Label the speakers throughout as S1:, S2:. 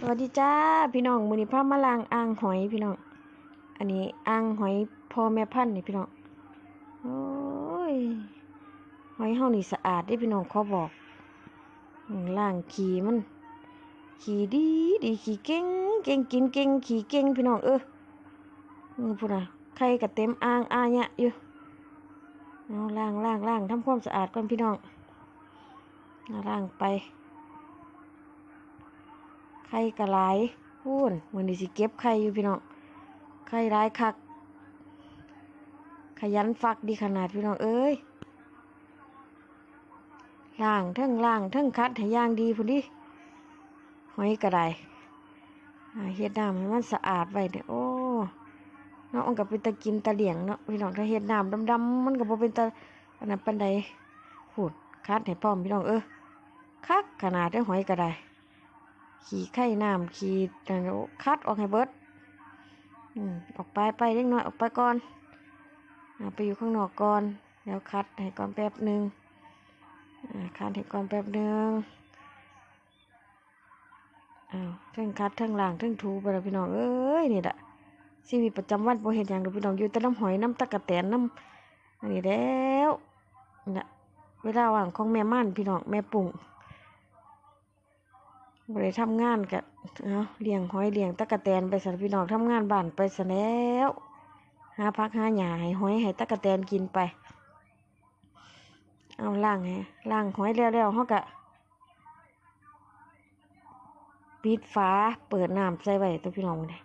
S1: สวัสดีจ้าพี่น้องมือนี้พามาลางอ่างหอยพี่น้อง อันนี้อ่างหอยพ่อแม่พันธุ์นี่พี่น้องโอ้ยหอยเฮานี่สะอาดด้พี่น้องขอบอกล้างขี้มันขี้ดีดีขี้เก่งเก่งกินเก่งขี้เก่งพี่น้องเออพุ่นะไข่ก็เต็มอ่างอาญะอยู่เอาล้างล้างล้างทำความสะอาดก่อนพี่น้องล้างไป ไข่กระไรพูนวันนี้สิเก็บไข่อยู่พี่น้องไข่ร้ายคัก ขยันฟักดีขนาดพี่น้องเอ้ยล่างทั้งล่างทั้งคัดให้ย่างดีพุ่นดิหอยกระไดเฮ็ดน้ำให้มันสะอาดไว้เนี่ยโอ้เนาะมันก็เป็นตะกินตะเหลียงเนาะพี่น้องถ้าเฮ็ดน้ำดำๆมันก็บ่เป็นตะอันนั้นปานใดพูดคัดให้พร้อมพี่น้องเออคักขนาดได้หอยกระได ขี่ไข่น้ำขี่นั่นโอ้คัดออกให้เบิดอืมออกไปไปเล็กน้อยออกไปก่อนอไปอยู่ข้างนอกก่อน แล้วคัดให้ก่อนแป๊บหนึ่งอ่าคัดให้ก่อนแป๊บหนึ่งอ้าวเทั้งคัดเทั้งล้างเทั้งถูไปแล้วพี่น้องเอ้ยนี่แหละชีวิตประจำวันบ่เห็นอย่างเดีพี่น้องอยู่แต่น้ำหอยน้ำตะกะแตนน้ำอันนี้แล้วนี่แหละเวลาว่างของแม่ม่านพี่น้องแม่ปุ่ง บริทำงานกับเอาเลี้ยงหอยเลี้ยงตะกะแตนไปสันพี่น้องทำงานบ้านไปซะแล้วหาพักหาหญ้าให้หอยให้ตะกะแตนกินไป เอาล่างให้ล่างหอยแล้วๆเขากะปิดฝาเปิดน้ำใส่ไว้ตัวพี่น้องเลย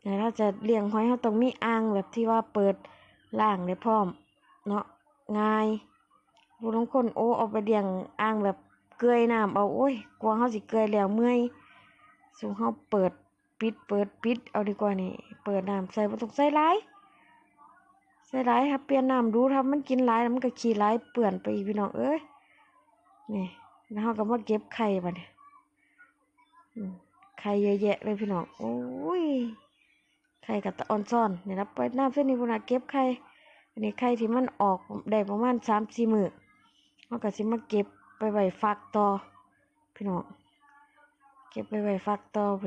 S1: แต่ถ้าจะเลี้ยงหอยเขาต้องมีอ่างแบบที่ว่าเปิดล่างได้พร้อม เนาะง่าย ผู้ลางคนโอ้เอาไปเลี้ยงอ่างแบบเกยน้ำเอาโอ้ยกลัวเขาสิเกยแล้วเมื่อยสูงเขาเปิดปิดเปิดปิดเอาดีกว่านี่เปิดน้ำใส่บ่ต้องใส่หลายใส่หลายครับเปลี่ยนน้ำดูถ้ามันกินหลายมันก็ขี้หลายเปื่อนไปอีกพี่น้องเอ้ยนี่แล้วเขาก็มาเก็บไข่บัดนี้อืมไข่เยอะแยะเลยพี่น้องโอ้ยไข่กับตะออนซ่อนเนี่รับไปน้ำเส้นนี้พุนน่ะเก็บไข่อันนี้ไข่ที่มันออกได้ประมาณสามสี่มือ เราก็สิมาเก็บไปไว้ฟักต่อพี่น้องเก็บไปไว้ฟักต่อไป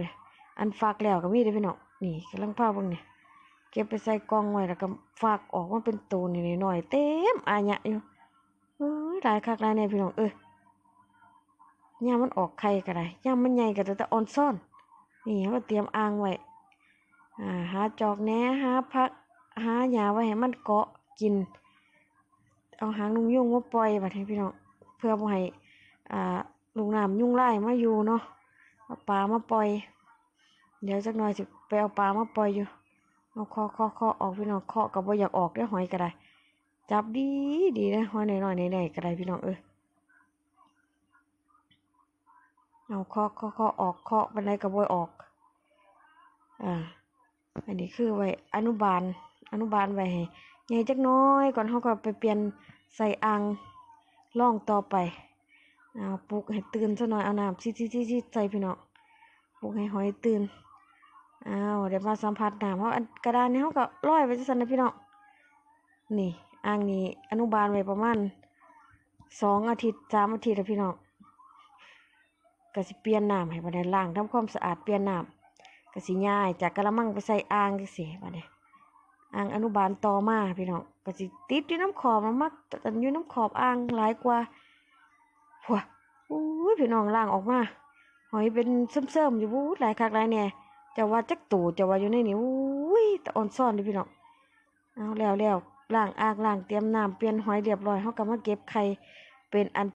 S1: อันฟักแล้วก็มีเด้พี่น้องนี่กำลังพาเบิ่งเนี่ยเก็บไปใส่กล่องไว้แล้วก็ฟักออกมาเป็นตูนนี่หน่อยๆเต็มอาญะอยู่เอ้ยหลายคักหลายแน่พี่น้องเอ้ยย่ามมันออกไข่ก็ได้ย่ามมันใหญ่ก็จะตะออนซ่อน นี่เขาเตรียมอ่างไว้อ่าหาจอกแหน่หาพักหาหญ้าไว้ให้มันเกาะกิน เอาหางลุงยุ่งมาปล่อยบัดให้พี่น้องเพื่อบ่ให้อ่าลุงน้ำยุ่งไล่มาอยู่เนาะเอาปลามาปล่อย เดี๋ยวจักหน่อยสิไปเอาปลามาปล่อยอยู่เอาเคาะเคาะเคาะออกพี่น้องเคาะก็บ่อยากออกเด้หอยก็ได้ จับดีดีนะหอยหน้อยๆไหนๆก็ได้พี่น้องเอ้ยเอาเคาะเคาะเคาะออกเคาะบันไดก็บ่ออกอ่าอันนี้คือไว้อนุบาลอนุบาลไว้ให้ ใหญ่จักน้อยก่อนเขาก็ไปเปลี่ยนใส่อ่างล่องต่อไปเอาปลุกให้ตื่นซะหน่อยเอาน้ำซิๆๆๆใส่พี่น้องปลุกให้หอยตื่นอ้าวเดี๋ยวมาสัมผัสน้ำเพราะกระดานนี้เขาก็ร้อยไว้จังซั่นนะพี่น้องนี่อ่างนี้อนุบาลไว้ประมาณสองอาทิตย์สามอาทิตย์แล้วพี่น้องก็สิเปลี่ยนน้ำให้บันี้ล้างทำความสะอาดเปลี่ยนน้ำก็สิย้าย จากกะละมังไปใส่อ่างจังซี่บัดนี้ อ่างอนุบาลต่อมาพี่น้องก็สิติดอยู่น้ำขอบมันมักแต่อยู่น้ำขอบอ่างหลายกว่าหัวอู้ยพี่น้องล่างออกมา หอยเป็นเสื่อมๆอยู่วู้หลายคักหลายแหน่จะว่าจักตู่จะว่าอยู่ในนี่อุ้ยแต่อ่อนซ่อนดิพี่น้องเอาแล้วแล้วล้างอ่างล้างเตรียมน้ำเปลี่ยนหอยเรียบร้อยเฮาก็มาเก็บไข่เป็นอัน